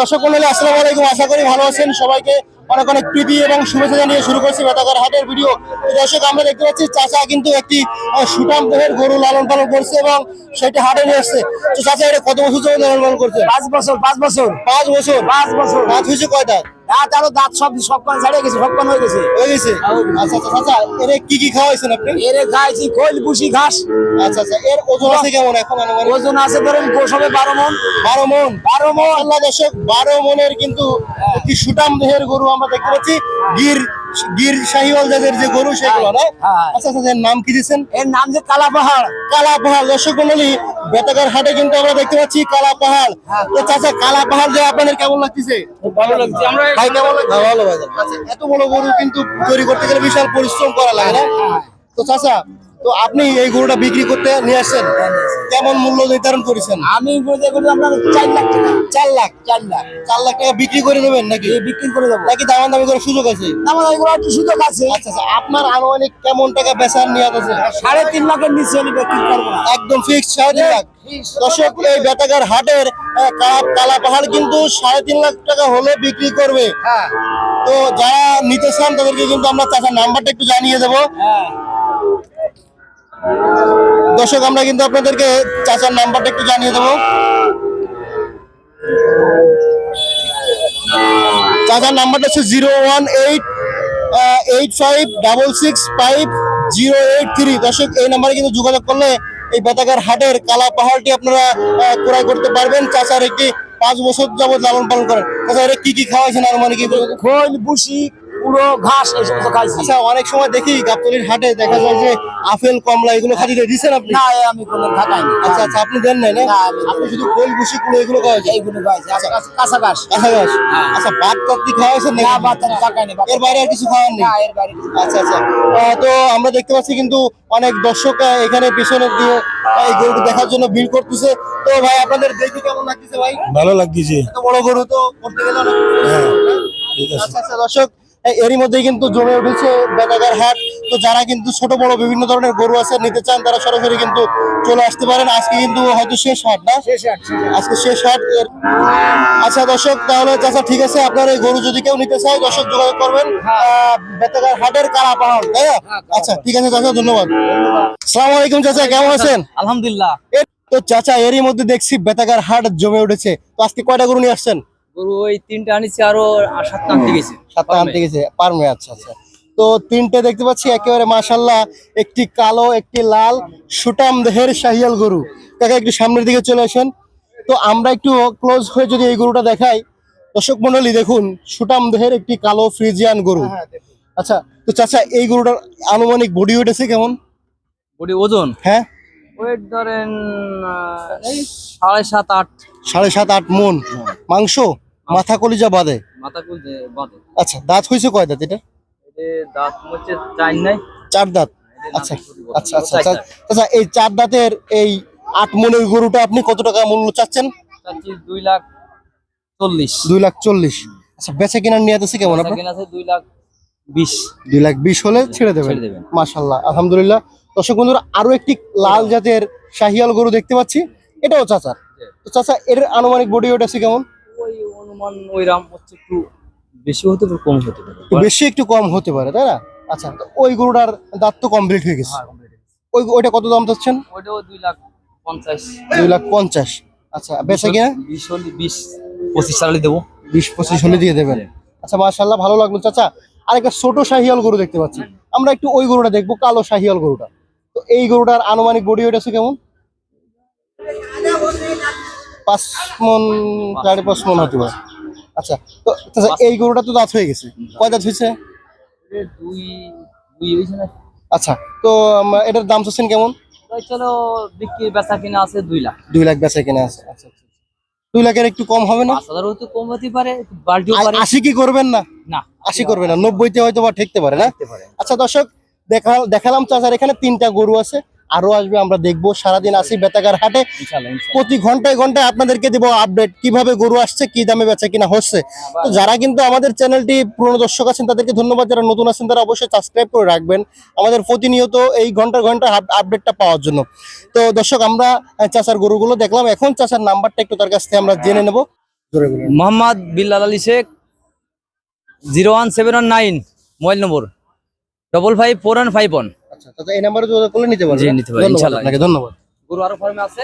দর্শক মন্ডলী আসসালামু আলাইকুম। আশা করি ভালো আছেন। সবাইকে অনেক অনেক প্রীতি এবং শুভেচ্ছা জানিয়ে শুরু করছি বেতাকার হাটের ভিডিও। দর্শক আমরা দেখতে পাচ্ছি চাচা কিন্তু একটি সুটাম দেহের গরু লালন পালন করছে এবং সেটি হাটে নিয়ে আসছে। তো চাচা এটা কত বছর ধরে লালন পালন করছে? পাঁচ বছর পাঁচ বছর। পাঁচ বছর? পাঁচ বছর। পাঁচ হয়েছে কয় দাঁত সব সব ছাড়িয়ে গেছে সবকান হয়ে গেছে। হয়ে গেছে? আচ্ছা আচ্ছা এর কি কি খাওয়াইছেন আপনি? এরে খাইছি খৈল বুসি ঘাস। আচ্ছা আচ্ছা এর ওজন আছে কেমন এখন আনুমানিক? ওজন আছে ধরেন মন। বারো মন? বারো মন। আল্লাহ দর্শক বারো মনের কিন্তু একটি সুটাম দেহের গরু আমরা দেখতে পাচ্ছি। গির গির শাহিওয়াল জাতের যে গরু সেগুলো না? হ্যাঁ। আচ্ছা আচ্ছা এর নাম কি দিচ্ছেন এর নাম যে কালা পাহাড় কালা পাহাড় দর্শক মন্ডলী বেতাকার হাটে কিন্তু আমরা দেখতে পাচ্ছি কালা পাহাড় তো চাচা কালা পাহাড় যে আপনাদের কেমন লাগতেছে? ভালো লাগছে। আমরা ভাই কেমন লাগছে? ভালো ভাই আচ্ছা এত বড় গরু কিন্তু তৈরি করতে গেলে বিশাল পরিশ্রম করা লাগে না? তো চাচা তো আপনি এই গরুটা বিক্রি করতে নিয়ে আসছেন? কেমন মূল্য নির্ধারণ করেছেন? আমি গেলে আপনার চার লাখ টাকা। চার লাখ? চার লাখ। চার লাখ টাকা বিক্রি করে নেবেন নাকি? বিক্রি করে দেবো। নাকি দামান দামি করার সুযোগ আছে? আমার এগুলো একটু সুযোগ আছে। আচ্ছা আচ্ছা আপনার আনুমানিক কেমন টাকা বেচার নিয়ে আছে? সাড়ে তিন লাখের নিচে আমি বিক্রি করব একদম ফিক্স সাড়ে তিন লাখ। দর্শক এই বেতাগার হাটের কালা- পাহাড় কিন্তু সাড়ে তিন লাখ টাকা হলে বিক্রি করবে। হ্যাঁ। তো যারা নিতে চান তাদেরকে কিন্তু আমরা চাচার নাম্বারটা একটু জানিয়ে দেবো। হ্যাঁ। দর্শক, আমরা কিন্তু আপনাদেরকে চাচার নাম্বারটা একটু জানিয়ে দেবো। চাচার নাম্বারটা হচ্ছে zero one eight eight five double six five zero eight three. দর্শক, এই নাম্বারে কিন্তু যোগাযোগ করলে এই বেতাগার হাটের কালা পাহাড়টি আপনারা ক্রয় করতে পারবেন। চাচার একটি পাঁচ বছর যাবত লালন পালন করেন। এটা কি কি খাওয়াইছেন আর মানে কি খৈল বুসি পুরো ঘাস এই সমস্ত খাইছি। আচ্ছা অনেক সময় দেখি গাবতলির হাটে দেখা যায় যে আপেল কমলা এগুলো খালি দিচ্ছেন আপনি? না আমি কোনো খাটাইনি আচ্ছা আচ্ছা আপনি দেন নাই না? না, আপনি শুধু কোল বুসি কুলো এগুলো খাওয়াইছেন এইগুলো খাইছি আর কাঁচা- কাঁচা ঘাস। কাঁচা ঘাস? আচ্ছা ভাত কাত্তি খাওয়াইছেন না নাকি বাচ্চা টাকাইনি এর বাইরে আর কিছু খাওয়ার নেই? না এর বাইরে আচ্ছা আচ্ছা। আহ, তো আমরা দেখতে পাচ্ছি কিন্তু অনেক দর্শক এখানে পিছনে দিয়ে এই গরুটি দেখার জন্য ভিড় করতেছে। তো ভাই আপনাদের দেখে কেমন লাগতেছে ভাই? ভালো লাগতেছে। এত বড় গরু তো করতে গেলে অনেক হ্যাঁ, ঠিক আছে। আচ্ছা আচ্ছা দর্শক এরই মধ্যে কিন্তু জমে উঠেছে বেতাগার হাট। তো যারা কিন্তু ছোট বড় বিভিন্ন ধরনের গরু আছে নিতে চান তারা সরাসরি কিন্তু চলে আসতে পারেন। আজকে কিন্তু হয়তো শেষ হাট না? আজকে শেষ হাট। আচ্ছা দর্শক তাহলে চাচা ঠিক আছে আপনার এই গরু যদি কেউ নিতে চায় দর্শক যোগাযোগ করবেন। আহ, বেতাগার হাটের কারা পাহাড় তাই না? আচ্ছা ঠিক আছে চাচা ধন্যবাদ। সালাম আলাইকুম চাচা কেমন আছেন? আলহামদুলিল্লাহ। তো চাচা এরই মধ্যে দেখছি বেতাগার হাট জমে উঠেছে। তো আজকে কয়টা গরু নিয়ে আসছেন? গরু ওই তিনটা আনিছি আরও সাতটা আনতে গেছি। সাতটা আনতে গেছে পারমে আচ্ছা আচ্ছা। তো তিনটে দেখতে পাচ্ছি একেবারে মাশাল্লাহ একটি কালো একটি লাল সুটাম দেহের শাহিয়াল গরু। কাকা একটু সামনের দিকে চলে আসেন। তো আমরা একটু ক্লোজ হয়ে যদি এই গরুটা দেখাই দর্শক মন্ডলী দেখুন সুটাম দেহের একটি কালো ফ্রিজিয়ান গরু। আচ্ছা তো চাচা এই গরুটার আনুমানিক বডি ওয়েট আছে কেমন? বডি ওজন? হ্যাঁ? ওয়েট ধরেন এই সাড়ে সাত আট। সাড়ে সাত আট মন। মাংস? মাথা কলিজা বাদে? মাথা বাঁধে আচ্ছা দাঁত হয়েছে কয় দাঁত এটা? দাঁত হচ্ছে চাই নাই। চার দাঁত। আচ্ছা আচ্ছা আচ্ছা আচ্ছা। এই চার দাঁতের এই আট মনের গরুটা আপনি কত টাকা মূল্য চাচ্ছেন? দুই লাখ চল্লিশ। দুই লাখ চল্লিশ। আচ্ছা বেচা কেনার নিয়ে আছে কেমন আপনার? দুই লাখ বিশ। দুই লাখ বিশ হলে ছেড়ে দেবেন। আলহামদুলিল্লাহ। দর্শক বন্ধুরা আরও একটি লাল জাতের শাহিয়াল গরু দেখতে পাচ্ছি। এটাও চাচার। চাচা এর আনুমানিক বডি ওয়েট আছে কেমন? ওই অনুমান ওই রাম হচ্ছে একটু বেশি হতে পারে কম হতে পারে। বেশি একটু কম হতে পারে তাই না? আচ্ছা ওই গরুটার দাঁত তো কমপ্লিট হয়ে গেছে। হ্যাঁ, হয়ে গেছে। ওই ওইটা কত দাম চাচ্ছেন? ওইটাও দুই লাখ পঞ্চাশ। দুই লাখ পঞ্চাশ। আচ্ছা বেচা কিনা? বিশ হলে বিশ পঁচিশ সালে দেবো। বিশ পঁচিশ হলে দিয়ে দেবেন। আচ্ছা মাশাল্লাহ ভালো লাগল চাচা। আর একটা ছোট শাহিয়াল গরু দেখতে পাচ্ছি। আমরা একটু ওই গরুটা দেখব কালো শাহিয়াল গরুটা। তো এই গরুটার আনুমানিক বডি ওয়েট আছে কেমন? পাঁচ মন সাড়ে পাঁচ মন হতে পারে। আচ্ছা তো চাচা এই গরুটা তো দাঁত হয়ে গেছে। কয় দাঁত হয়েছে? আচ্ছা তো এটার দাম চাচ্ছেন কেমন? চলো বিক্রি বেচা কিনা আছে দুই লাখ দুই লাখ বেচা কিনে আছে। আচ্ছা আচ্ছা দুই লাখের একটু কম হবে না? কম হতে পারে আশি কি করবেন না? না আশি করবেন না। নব্বইতে হয়তো বা ঠেকতে পারে না? আচ্ছা দর্শক দেখা দেখালাম চাচার এখানে তিনটা গরু আছে। আরও আসবে আমরা দেখব। সারাদিন আসি বেতাগার হাটে। প্রতি ঘন্টায় ঘন্টায় আপনাদেরকে দেবো আপডেট কীভাবে গরু আসছে কি দামে বেচা কিনা হচ্ছে। তো যারা কিন্তু আমাদের চ্যানেলটি পুরনো দর্শক আছেন তাদেরকে ধন্যবাদ। যারা নতুন আছেন তারা অবশ্যই সাবস্ক্রাইব করে রাখবেন আমাদের প্রতিনিয়ত এই ঘণ্টা ঘণ্টা আপডেটটা পাওয়ার জন্য। তো দর্শক আমরা চাচার গরুগুলো দেখলাম। এখন চাচার নাম্বারটা একটু তার কাছ থেকে আমরা জেনে নেব। Mohammad Billal Ali Sheikh zero one seven one nine mobile number double five four one five one আচ্ছা চাচা এই নাম্বারে যোগাযোগ করলে নিতে পারবেন জি, নিতে পারবেন, ইনশাআল্লাহ। আপনাকে ধন্যবাদ। গরু আরও ফার্মে আছে?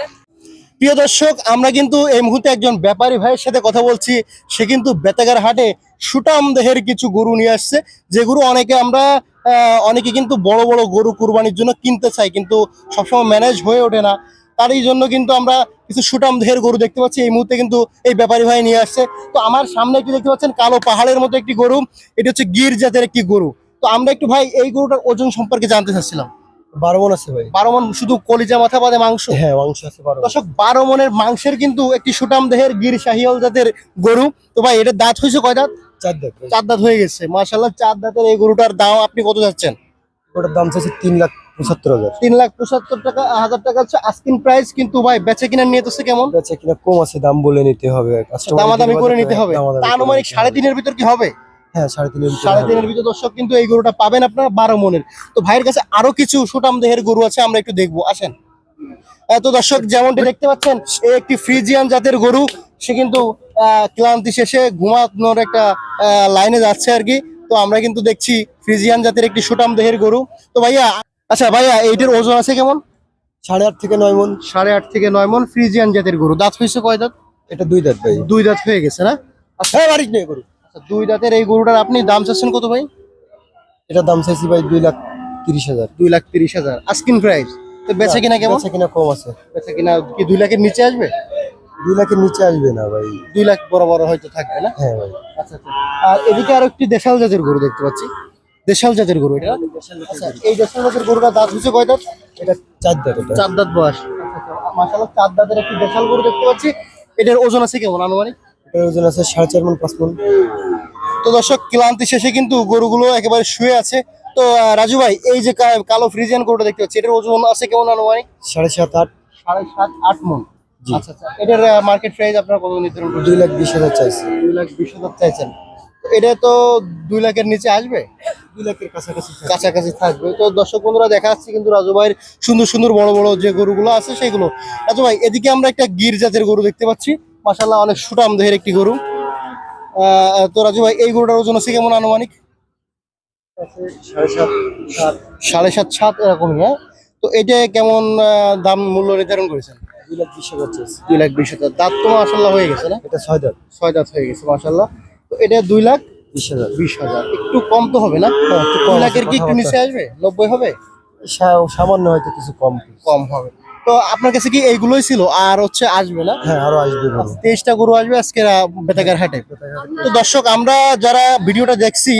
প্রিয় দর্শক আমরা কিন্তু এই মুহূর্তে একজন ব্যাপারী ভাইয়ের সাথে কথা বলছি। সে কিন্তু বেতাগার হাটে সুটাম দেহের কিছু গরু নিয়ে আসছে। যে গরু অনেকে আমরা আহ, অনেকে কিন্তু বড় বড় গরু কুরবানির জন্য কিনতে চাই কিন্তু সবসময় ম্যানেজ হয়ে ওঠে না। তারই জন্য কিন্তু আমরা কিছু সুটাম দেহের গরু দেখতে পাচ্ছি। এই মুহূর্তে কিন্তু এই ব্যাপারী ভাই নিয়ে আসছে। তো আমার সামনে একটি দেখতে পাচ্ছেন? কালো পাহাড়ের মতো একটি গরু। এটি হচ্ছে গির জাতের একটি গরু। তো আমরা একটু ভাই এই গরুটার ওজন সম্পর্কে জানতে চাচ্ছিলাম। বারো মন আছে ভাই। বারো মন শুধু কলিজা মাথা বাদে মাংস? হ্যাঁ মাংস আছে বারো দর্শক বারো মনের মাংসের কিন্তু একটি সুটাম দেহের গির শাহিয়াল জাতের গরু। তো ভাই এটা দাঁত হয়েছে কয় দাঁত? চার ভাই চার দাঁত হয়ে গেছে। মাশাল্লাহ চার দাঁতের এই গরুটার দাম আপনি কত যাচ্ছেন? ওটার দাম চাইছে তিন লাখ পঁচাত্তর হাজার। তিন লাখ পঁচাত্তর টাকা হাজার টাকা হচ্ছে আস্কিন প্রাইস। কিন্তু ভাই বেচে কিনা নিয়ে তো কেমন? বেচা কিনা কম আছে দাম বলে নিতে হবে। customer দামাদামি যদি করে নিতে হবে আনুমানিক সাড়ে তিনের ভিতর কি হবে? হ্যাঁ সাড়ে ভিতরে সাড়ে। তিনের ভিতর দর্শক কিন্তু এই গরুটা পাবেন আপনারা বারো মনের। তো ভাইয়ের কাছে আরও কিছু সুটাম দেহের গরু আছে আমরা একটু দেখব। আসেন। আহ, তো দর্শক যেমনটি দেখতে পাচ্ছেন এই একটি ফ্রিজিয়ান জাতের গরু। সে কিন্তু ক্লান্তি শেষে ঘুমানোর একটা লাইনে যাচ্ছে আর কি। তো আমরা কিন্তু দেখছি ফ্রিজিয়ান জাতের একটি সুটাম দেহের গরু। তো ভাইয়া আচ্ছা ভাইয়া এইটার ওজন আছে কেমন? সাড়ে আট থেকে নয় মন। সাড়ে আট থেকে নয় মন ফ্রিজিয়ান জাতের গরু। দাঁত হয়েছে কয় দাঁত? এটা দুই দাঁত ভাই। দুই দাঁত হয়ে গেছে না? হ্যাঁ বাড়ির নেই গরু। আচ্ছা দুই দাঁতের এই গরুটার আপনি দাম চাচ্ছেন কত ভাই? এটা দাম চাইছি ভাই দুই লাখ তিরিশ হাজার। দুই লাখ তিরিশ হাজার। আস্কিন প্রাইস তো বেচে কিনা কেমন? বেচা কিনা কম আছে। বেচে কিনা কি দুই লাখের নিচে আসবে? দুই লাখের নিচে আসবে না ভাই। দুই লাখ বড় বড় হয়তো থাকবে না? হ্যাঁ ভাই। আচ্ছা আচ্ছা। আর এদিকে আরও একটি দেশাল জাতের গরু দেখতে পাচ্ছি। দেশাল জাতের গরু এটা। আচ্ছা এই দেশাল জাতের গরুটা দাঁত হচ্ছে কয় দাঁত? এটা চার দাঁত চার দাঁত বয়স। মাসাল্লাহ চার দাঁতের একটি দেশাল গরু দেখতে পাচ্ছি। এটার ওজন আছে কেমন আনুমানিক? ওজন আছে সাড়ে চার মন পাঁচ মন। তো দর্শক ক্লান্তি শেষে কিন্তু গরুগুলো একেবারে শুয়ে আছে। তো রাজু ভাই এই যে কালো ফ্রিজিয়ান গরুটা দেখতে পাচ্ছি এটার ওজন আছে কেমন আনুমানিক? সাড়ে সাত আট। সাড়ে সাত আট মন। আচ্ছা আচ্ছা এটার মার্কেট প্রাইস আপনারা কত নির্ধারণ দুই লাখ বিশ হাজার চাইছি। দুই লাখ বিশ হাজার চাইছেন। তো এটা তো দুই লাখের নিচে আসবে? দুই লাখের কাছাকাছি কাছাকাছি থাকবে। তো দর্শক বন্ধুরা দেখা যাচ্ছে কিন্তু রাজু ভাইয়ের সুন্দর সুন্দর বড় বড় যে গরুগুলো আছে সেগুলো। রাজু ভাই এদিকে আমরা একটা গির জাতের গরু দেখতে পাচ্ছি। মাসাল্লাহ অনেক সুটাম দেহের একটি গরু। তো রাজু ভাই এই গরুটার ওজন আছে কেমন আনুমানিক? সাড়ে সাত সাত এরকমই হ্যাঁ? তো এটা কেমন দাম মূল্য নির্ধারণ করেছেন? দুই লাখ বিশ হাজার। দুই লাখ বিশ হাজার দাঁত তো মাসাল্লাহ হয়ে গেছে না? এটা ছয় দাঁত। ছয় দাঁত হয়ে গেছে মাসাল্লাহ তো এটা দুই লাখ বিশ হাজার। বিশ হাজার। একটু কম তো হবে না? হ্যাঁ, দুই লাখের কি একটু নিচে আসবে? নব্বই হবে? সামান্য হয়তো কিছু কম। কম হবে। তো আপনার কাছে কি এইগুলোই ছিল? আর হচ্ছে আসবে না? হ্যাঁ আরও আসবে তেইশটা গরু আসবে আজকে বেতাকার হাটে। তো দর্শক আমরা যারা ভিডিওটা দেখছি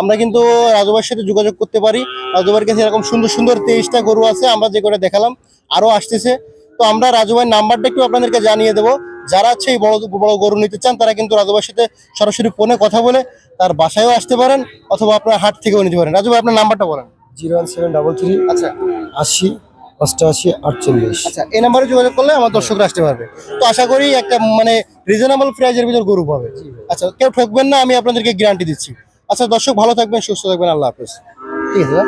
আমরা কিন্তু রাজুবার সাথে যোগাযোগ করতে পারি। রাজুবার কাছে এরকম সুন্দর সুন্দর তেইশটা গরু আছে আমরা যে করে দেখালাম আরও আসতেছে। তো আমরা রাজুভাইয়ের নাম্বারটা একটু আপনাদেরকে জানিয়ে দেবো। যারা হচ্ছে এই বড় বড় গরু নিতে চান তারা কিন্তু রাজুভাইয়ের সাথে সরাসরি ফোনে কথা বলে তার বাসায়ও আসতে পারেন অথবা আপনার হাট থেকেও নিতে পারেন। রাজু ভাই আপনার নাম্বারটা বলেন। Zero one seven double three আচ্ছা। আশি অষ্টআশি আটচল্লিশ। আচ্ছা এই নাম্বারে যোগাযোগ করলে আমার দর্শকরা আসতে পারবে। তো আশা করি একটা মানে রিজনেবল প্রাইজের ভিতর গরু পাবে। আচ্ছা কেউ ঠকবেন না আমি আপনাদেরকে গ্যারান্টি দিচ্ছি। আচ্ছা দর্শক ভালো থাকবেন সুস্থ থাকবেন আল্লাহ হাফেজ। ঠিক আছে